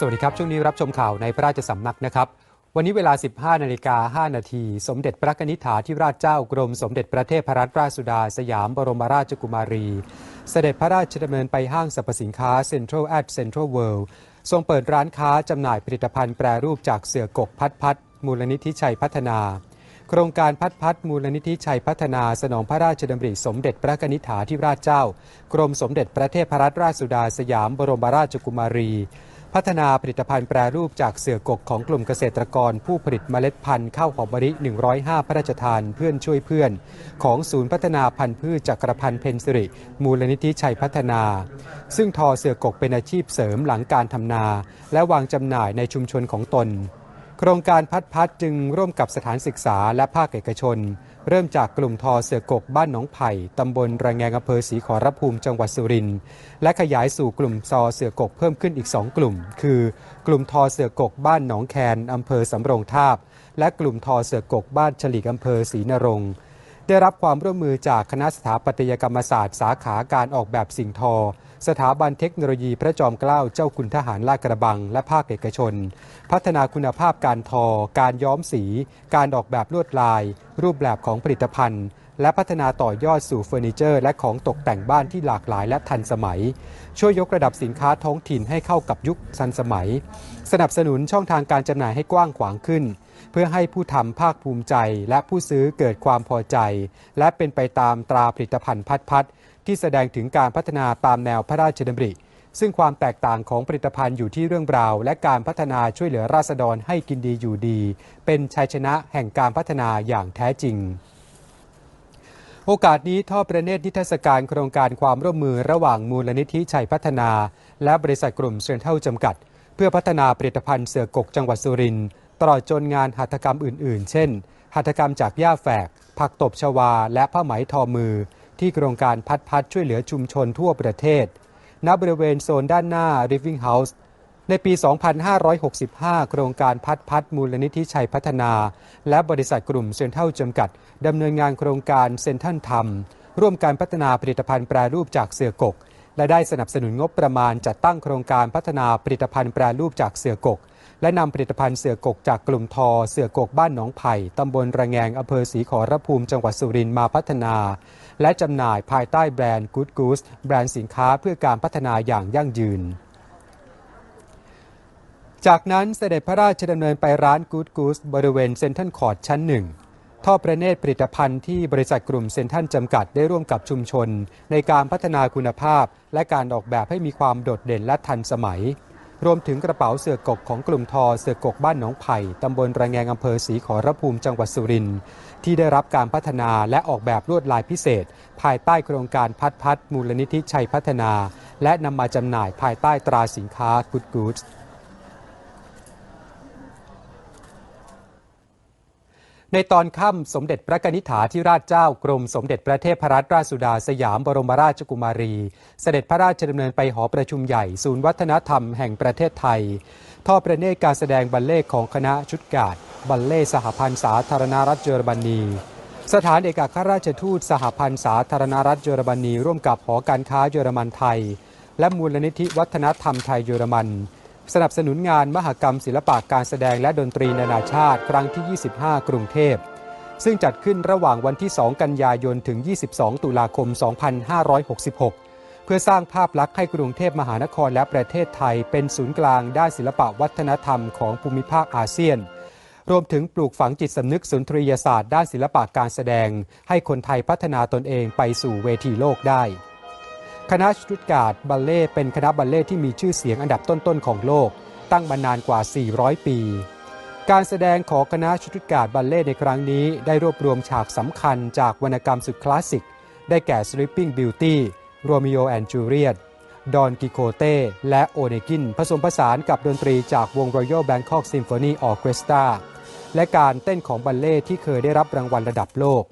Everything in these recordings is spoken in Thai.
สวัสดีครับ ช่วงนี้รับชมข่าวในพระราชสำนักนะครับ วันนี้เวลา 15นาฬิกา5นาที สมเด็จพระนิษฐาธิราชเจ้ากรมสมเด็จพระเทพรัตนราชสุดา สยามบรมราชกุมารี เสด็จพระราชดำเนินไปห้างสรรพสินค้าเซ็นทรัลแอดเซ็นทรัลเวิลด์ทรงเปิดร้านค้าจำหน่ายผลิตภัณฑ์แปรรูปจากเสือกกพัดพัดมูลนิธิชัยพัฒนา โครงการพัดพัดมูลนิธิชัยพัฒนาสนองพระราชดำริสมเด็จพระนิษฐาธิราชเจ้า กรมสมเด็จพระเทพรัตนราชสุดาสยามบรมราชกุมารี พัฒนาผลิตภัณฑ์แปรรูปจากเสือกกของกลุ่มเกษตรกร ผู้ผลิตเมล็ดพันธุ์ข้าวหอมมะลิ 105 พระราชทานเพื่อนช่วยเพื่อน ของศูนย์พัฒนาพันธุ์พืชจักรพันธ์เพนสิริ มูลนิธิชัยพัฒนา ซึ่งทอเสือกกเป็นอาชีพเสริมหลังการทำนา และวางจำหน่ายในชุมชนของตน โครงการพัดพัดจึงร่วมกับสถานศึกษาและภาคเอกชน เริ่มจากกลุ่มทอเสือกกบ้านหนองไผ่ตำบลระแงงอำเภอศรีขอรภูมิจังหวัดสุรินทร์และขยายสู่กลุ่มซอเสือกกเพิ่มขึ้นอีก 2 กลุ่ม คือ กลุ่มทอเสือกกบ้านหนองแคนอำเภอสำโรงทาบ และกลุ่มทอเสือกกบ้านฉลีกอำเภอศรีนรงค์ได้รับความร่วมมือจากคณะสถาปัตยกรรมศาสตร์ สาขาการออกแบบสิ่งทอ สถาบันเทคโนโลยีพระจอมเกล้าเจ้าคุณทหารลาดกระบัง และภาคเอกชน พัฒนาคุณภาพการทอ การย้อมสี การออกแบบลวดลาย รูปแบบของผลิตภัณฑ์ และพัฒนาต่อยอดสู่เฟอร์นิเจอร์และของตกแต่งบ้านที่หลากหลายและทันสมัย ช่วยยกระดับสินค้าท้องถิ่นให้เข้ากับยุคทันสมัย สนับสนุนช่องทางการจำหน่ายให้กว้างขวางขึ้นเพื่อให้ผู้ทำภาคภูมิใจและผู้ซื้อเกิดความพอใจ และเป็นไปตามตราผลิตภัณฑ์พัดพัด ที่แสดงถึงการพัฒนาตามแนวพระราชดำริ ซึ่งความแตกต่างของผลิตภัณฑ์อยู่ที่เรื่องราว และการพัฒนาช่วยเหลือราษฎรให้กินดีอยู่ดี เป็นชัยชนะแห่งการพัฒนาอย่างแท้จริงโอกาสนี้ท่อประเนตรนิทรรศการโครงการความร่วมมือระหว่างมูลนิธิชัยพัฒนา และบริษัทกลุ่มเซนเทลจำกัด เพื่อพัฒนาผลิตภัณฑ์เสือกกจังหวัดสุรินทร์ตลอดจนงานหัตถกรรมอื่น ๆ เช่น หัตถกรรมจากหญ้าแฝก ผักตบชวา และผ้าไหมทอมือ ที่โครงการพัดพัดช่วยเหลือชุมชนทั่วประเทศ ณ บริเวณโซนด้านหน้า Living House ในปี 2565 โครงการพัดพัดมูลนิธิชัยพัฒนา และบริษัทกลุ่มเซนเทลจำกัดดำเนินงานโครงการเซนทันทำร่วมการพัฒนาผลิตภัณฑ์แปรรูปจากเสือกก และได้สนับสนุนงบประมาณจัดตั้งโครงการพัฒนาผลิตภัณฑ์แปรรูปจากเสือกก และนำผลิตภัณฑ์เสือกกจากกลุ่มทอ เสือกกบ้านหนองไผ่ตำบลระแงงอำเภอศรีขอรภูมิจังหวัดสุรินทร์มาพัฒนา และจำหน่ายภายใต้แบรนด์ Good Goose แบรนด์สินค้าเพื่อการพัฒนาอย่างยั่งยืนจากนั้นเสด็จพระราชดำเนินไปร้าน Good Goose บริเวณเซ็นทรัลคอร์ดชั้นหนึ่งท่อประเนตรผลิตภัณฑ์ที่บริษัทกลุ่มเซ็นทรัลจำกัดได้ร่วมกับชุมชน ในการพัฒนาคุณภาพ และการออกแบบให้มีความโดดเด่นและทันสมัย รวมถึงกระเป๋าเสือกกของกลุ่มทอเสือกกบ้านหนองไผ่ตำบลระแงงอำเภอศรีขอรภูมิจังหวัดสุรินทร์ที่ได้รับการพัฒนาและออกแบบลวดลายพิเศษ ภายใต้โครงการพัดพัดมูลนิธิชัยพัฒนา และนำมาจำหน่ายภายใต้ตราสินค้า Good Goods ในตอนค่ำสมเด็จพระกนิษฐาธิราชเจ้ากรมสมเด็จพระเทพรัตนราชสุดาสยามบรมราชกุมารี เสด็จพระราชดำเนินไปหอประชุมใหญ่ศูนย์วัฒนธรรมแห่งประเทศไทยท่อประเนตรการแสดงบัลเล่ของคณะชุดกาดบัลเล่สหพันธ์สาธารณรัฐเยอรมนี สถานเอกอัครราชทูตสหพันธ์สาธารณรัฐเยอรมนี ร่วมกับหอการค้าเยอรมันไทย และมูลนิธิวัฒนธรรมไทยเยอรมัน สนับสนุนงานมหกรรมศิลปะการแสดงและดนตรีนานาชาติ ครั้งที่ 25 กรุงเทพ ซึ่งจัดขึ้นระหว่างวันที่ 2 กันยายนถึง 22 ตุลาคม 2566 เพื่อสร้างภาพลักษณ์ให้กรุงเทพมหานครและประเทศไทย เป็นศูนย์กลางด้านศิลปะวัฒนธรรมของภูมิภาคอาเซียน รวมถึงปลูกฝังจิตสำนึกสุนทรียศาสตร์ด้านศิลปะการแสดง ให้คนไทยพัฒนาตนเองไปสู่เวทีโลกได้ คณะชุดการ์ดบัลเล่เป็นคณะบัลเล่ที่มีชื่อเสียงอันดับต้นๆของโลก ตั้งมานานกว่า 400 ปี การแสดงของคณะชุดการ์ดบัลเล่ในครั้งนี้ได้รวบรวมฉากสำคัญจากวรรณกรรมสุดคลาสสิก ได้แก่ Sleeping Beauty Romeo and Juliet ดอนกิโคเต้และโอเนกิน ผสมผสานกับดนตรีจากวง Royal Bangkok Symphony Orchestra และการเต้นของบัลเล่ที่เคยได้รับรางวัลระดับโลก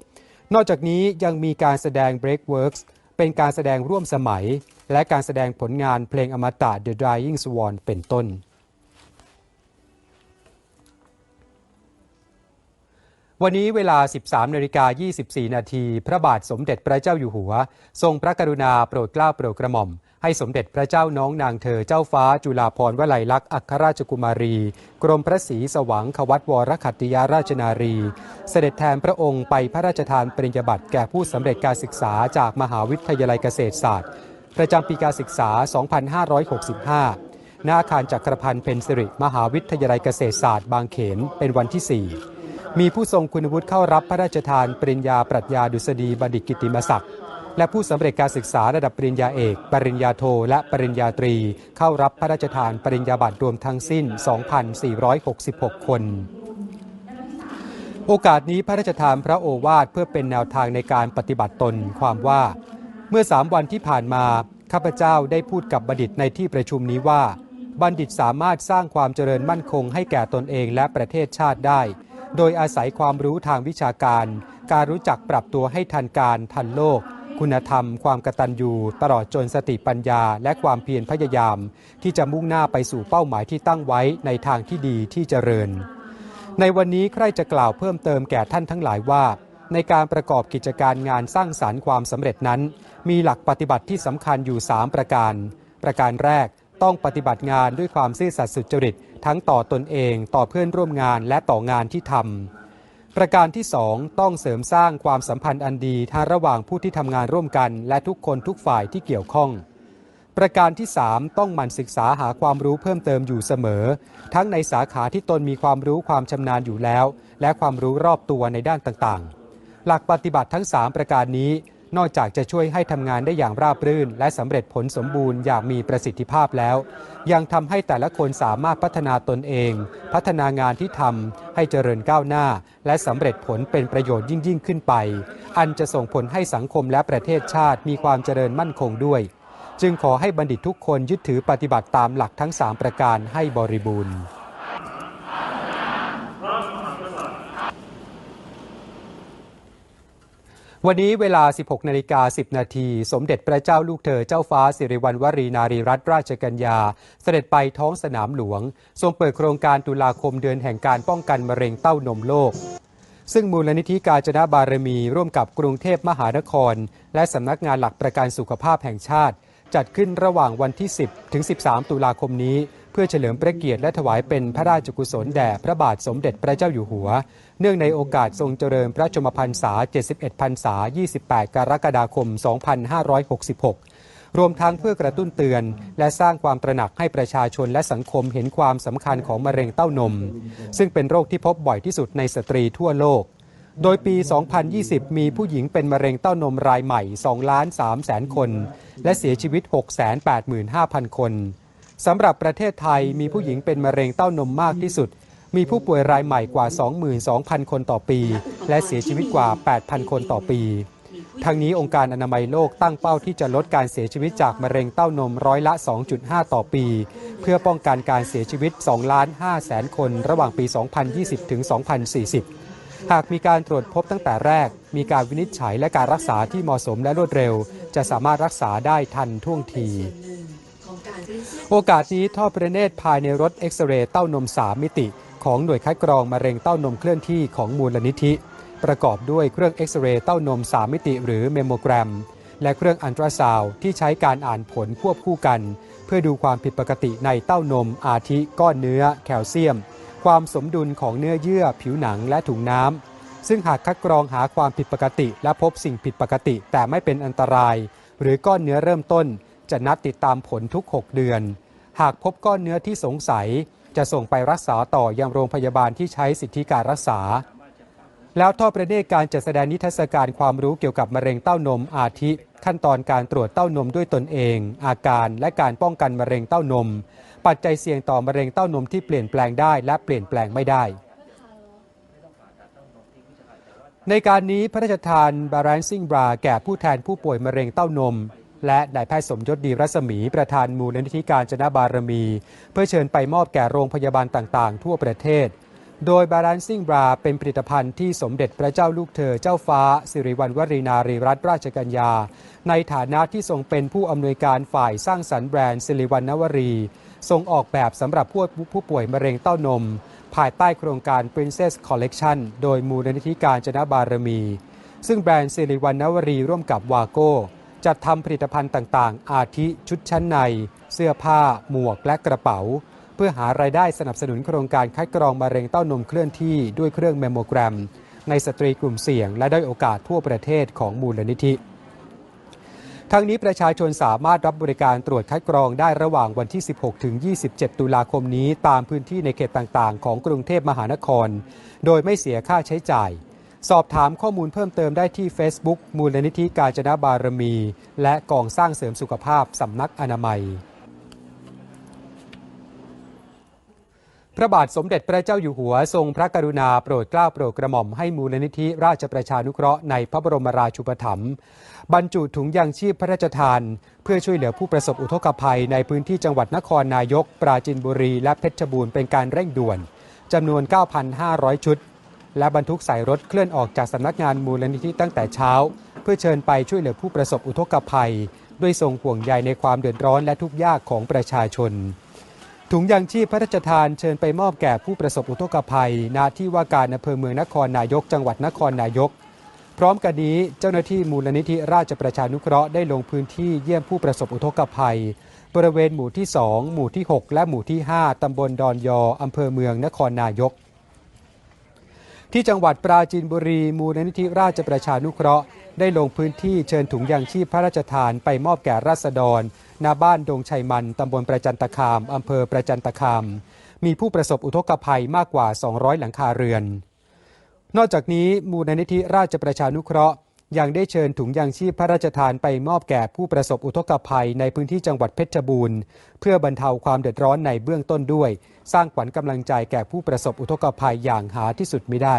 นอกจากนี้ยังมีการแสดง Breakworks เป็นการแสดงร่วมสมัย และการแสดงผลงานเพลงอมตะ The Dying Swan เป็นต้น วันนี้เวลา 13นาฬิกา24 นาที พระบาทสมเด็จพระเจ้าอยู่หัว ทรงพระกรุณาโปรดเกล้าโปรดกระหม่อม ให้สมเด็จพระเจ้าน้องนางเธอเจ้าฟ้าจุฬาภรณ์วลัยลักษณ์อัครราชกุมารี กรมพระศรีสว่างควัตวรขัตติยาราชนารี เสด็จแทนพระองค์ไปพระราชทานปริญญาบัตรแก่ผู้สำเร็จการศึกษาจากมหาวิทยาลัยเกษตรศาสตร์ ประจำปีการศึกษา 2565 ณ อาคารจักรพันธ์เพนสิริ มหาวิทยาลัยเกษตรศาสตร์ บางเขน เป็นวันที่ 4 มีผู้ทรงคุณวุฒิเข้ารับพระราชทานปริญญาปรัชญาดุษฎีบัณฑิตกิติมศักดิ์ และผู้สำเร็จการศึกษาระดับปริญญาเอก ปริญญาโท และปริญญาตรี เข้ารับพระราชทานปริญญาบัตรรวมทั้งสิ้น 2,466 คนโอกาสนี้พระราชทานพระโอวาทเพื่อเป็นแนวทางในการปฏิบัติตนความว่า เมื่อสามวันที่ผ่านมาข้าพเจ้าได้พูดกับบัณฑิตในที่ประชุมนี้ว่า บัณฑิตสามารถสร้างความเจริญมั่นคงให้แก่ตนเองและประเทศชาติได้ โดยอาศัยความรู้ทางวิชาการ การรู้จักปรับตัวให้ทันการทันโลก คุณธรรม ความกตัญญูตลอดจนสติปัญญา และความเพียรพยายาม ที่จะมุ่งหน้าไปสู่เป้าหมายที่ตั้งไว้ในทางที่ดีที่เจริญ ในวันนี้ใครจะกล่าวเพิ่มเติมแก่ท่านทั้งหลายว่า ในการประกอบกิจการงานสร้างสารรค์ความสำเร็จนั้น มีหลักปฏิบัติที่สำคัญอยู่ 3 ประการ ประการแรกต้องปฏิบัติงานด้วยความซื่อสัตย์สุจริต ทั้งต่อตนเอง ต่อเพื่อนร่วมงานและต่องานที่ทำ ประการที่ 2 ต้องเสริมสร้างความสัมพันธ์อันดีทั้งระหว่างผู้ที่ทำงานร่วมกัน และทุกคนทุกฝ่ายที่เกี่ยวข้อง ประการที่ 3 ต้องหมั่นศึกษาหาความรู้เพิ่มเติมอยู่เสมอ ทั้งในสาขาที่ตนมีความรู้ความชำนาญอยู่แล้ว และความรู้รอบตัวในด้านต่างๆ หลักปฏิบัติทั้ง 3 ประการนี้ นอกจากจะช่วยให้ทำงานได้อย่างราบรื่น และสำเร็จผลสมบูรณ์อย่างมีประสิทธิภาพแล้ว ยังทำให้แต่ละคนสามารถพัฒนาตนเอง พัฒนางานที่ทำให้เจริญก้าวหน้า และสำเร็จผลเป็นประโยชน์ยิ่งยิ่งขึ้นไป อันจะส่งผลให้สังคมและประเทศชาติมีความเจริญมั่นคงด้วย จึงขอให้บัณฑิตทุกคนยึดถือปฏิบัติตามหลักทั้ง 3 ประการให้บริบูรณ์ วันนี้เวลา 16 นาฬิกา 10 นาที สมเด็จพระเจ้าลูกเธอเจ้าฟ้าสิริวัณวรีนารีรัตนราชกัญญา เสด็จไปท้องสนามหลวง ทรงเปิดโครงการตุลาคมเดือนแห่งการป้องกันมะเร็งเต้านมโลก ซึ่งมูลนิธิกาญจนบารมี ร่วมกับกรุงเทพมหานคร และสำนักงานหลักประกันสุขภาพแห่งชาติ จัดขึ้นระหว่างวันที่ 10 ถึง 13 ตุลาคมนี้ พื่อเฉลิมพระเกียรติและถวายเป็นพระราชกุศลแด่พระบาทสมเด็จพระเจ้าอยู่หัว เนื่องในโอกาสทรงเจริญพระชมพรรษา 71 พรรษา 28 กรกฎาคม 2566 รวมทั้งเพื่อกระตุ้นเตือน และสร้างความตระหนักให้ประชาชนและสังคมเห็นความสำคัญของมะเร็งเต้านม ซึ่งเป็นโรคที่พบบ่อยที่สุดในสตรีทั่วโลกโดยปี 2020 มีผู้หญิงเป็นมะเร็งเต้านมรายใหม่ 2 ล้าน3แสนคน และเสียชีวิต 685,000 คน สำหรับประเทศไทยมีผู้หญิงเป็นมะเร็งเต้านมมากที่สุด มีผู้ป่วยรายใหม่กว่า 22,000 คนต่อปี และเสียชีวิตกว่า 8,000 คนต่อปีทั้งนี้องค์การอนามัยโลกตั้งเป้าที่จะลดการเสียชีวิตจากมะเร็งเต้านมร้อยละ 2.5 ต่อปี เพื่อป้องกันการเสียชีวิต 2 ล้าน5แสนคนระหว่างปี 2020 ถึง 2040 หากมีการตรวจพบตั้งแต่แรก มีการวินิจฉัยและการรักษาที่เหมาะสมและรวดเร็ว จะสามารถรักษาได้ทันท่วงที โอกาสนี้ท่อประเนตรภายในรถเอ็กซเรย์เต้านม 3 มิติ ของหน่วยคัดกรองมะเร็งเต้านมเคลื่อนที่ของมูลนิธิ ประกอบด้วยเครื่องเอ็กซเรย์เต้านม 3 มิติ หรือเมโมแกรม และเครื่องอันตราซาวที่ใช้การอ่านผลควบคู่กัน เพื่อดูความผิดปกติในเต้านม อาทิก้อนเนื้อ แคลเซียม ความสมดุลของเนื้อเยื่อ ผิวหนังและถุงน้ำซึ่งหากคัดกรองหาความผิดปกติ และพบสิ่งผิดปกติ แต่ไม่เป็นอันตราย หรือก้อนเนื้อเริ่มต้น จะนัดติดตามผลทุก 6 เดือน หากพบก้อนเนื้อที่สงสัย จะส่งไปรักษาต่อยังโรงพยาบาลที่ใช้สิทธิการรักษา แล้วทอดประเนตรการจัดแสดงนิทรรศการความรู้เกี่ยวกับมะเร็งเต้านมอาทิ ขั้นตอนการตรวจเต้านมด้วยตนเอง อาการและการป้องกันมะเร็งเต้านม ปัจจัยเสี่ยงต่อมะเร็งเต้านมที่เปลี่ยนแปลงได้และเปลี่ยนแปลงไม่ได้ในการนี้พระราชทาน Balancing Bra แก่ผู้แทนผู้ป่วยมะเร็งเต้านม และนายแพทย์สมยศดีรัศมี ประธานมูลนิธิการจนบารมี เพื่อเชิญไปมอบแก่โรงพยาบาลต่างๆ ทั่วประเทศ โดย Balancing Bra เป็นผลิตภัณฑ์ที่สมเด็จพระเจ้าลูกเธอเจ้าฟ้า สิริวัณวรีนารีรัตนราชกัญญา ในฐานะที่ทรงเป็นผู้อำนวยการฝ่ายสร้างสรรค์แบรนด์สิริวัณนวรีทรงออกแบบสำหรับผู้ผู้ป่วยมะเร็งเต้านม ภายใต้โครงการ Princess Collection โดยมูลนิธิการจนบารมี ซึ่งแบรนด์สิริวัณนวรีร่วมกับวาโก้ จัดทำผลิตภัณฑ์ต่างๆ อาทิชุดชั้นใน เสื้อผ้า หมวกและกระเป๋า เพื่อหารายได้สนับสนุนโครงการคัดกรองมะเร็งเต้านมเคลื่อนที่ด้วยเครื่องแมมโมแกรม ในสตรีกลุ่มเสี่ยง และด้อยโอกาสทั่วประเทศของมูลนิธิทั้งนี้ประชาชนสามารถรับบริการตรวจคัดกรองได้ระหว่างวันที่ 16 ถึง 27 ตุลาคมนี้ตามพื้นที่ในเขตต่างๆ ของกรุงเทพมหานคร โดยไม่เสียค่าใช้จ่าย สอบถามข้อมูลเพิ่มเติมได้ที่ Facebook มูลนิธิกาญจนบารมี และกองสร้างเสริมสุขภาพสำนักอนามัย พระบาทสมเด็จพระเจ้าอยู่หัว ทรงพระกรุณาโปรดเกล้าโปรดกระหม่อมให้มูลนิธิราชประชานุเคราะห์ในพระบรมราชูปถัมภ์บรรจุถุงยางชีพพระราชทาน เพื่อช่วยเหลือผู้ประสบอุทกภัยในพื้นที่จังหวัดนครนายก ปราจินบุรี และเพชรบูรณ์เป็นการเร่งด่วนจำนวน 9,500 ชุด และบรรทุกใส่รถเคลื่อนออกจากสำนักงานมูลนิธิตั้งแต่เช้า เพื่อเชิญไปช่วยเหลือผู้ประสบอุทกภัย ด้วยทรงห่วงใยในความเดือดร้อนและทุกข์ยากของประชาชน ถุงยางชีพพระราชทานเชิญไปมอบแก่ผู้ประสบอุทกภัยณที่ว่าการอำเภอเมืองนครนายก จังหวัดนครนายก พร้อมกันนี้เจ้าหน้าที่มูลนิธิราชประชานุเคราะห์ได้ลงพื้นที่เยี่ยมผู้ประสบอุทกภัย บริเวณหมู่ที่ 2 หมู่ที่ 6 และหมู่ที่ 5 ตำบลดอนยออำเภอเมืองนครนายก ที่จังหวัดปราจีนบุรี มูลนิธิราชประชานุเคราะห์ ได้ลงพื้นที่เชิญถุงยางชีพพระราชทานไปมอบแก่ราษฎรณบ้านดงชัยมัน ตำบลประจันตคาม อำเภอประจันตคาม มีผู้ประสบอุทกภัยมากกว่า 200 หลังคาเรือน นอกจากนี้มูลนิธิราชประชานุเคราะห์ ยังได้เชิญถุงยางชีพพระราชทานไปมอบแก่ผู้ประสบอุทกภัยในพื้นที่จังหวัดเพชรบูรณ์ เพื่อบรรเทาความเดือดร้อนในเบื้องต้นด้วย สร้างขวัญกำลังใจแก่ผู้ประสบอุทกภัยอย่างหาที่สุดไม่ได้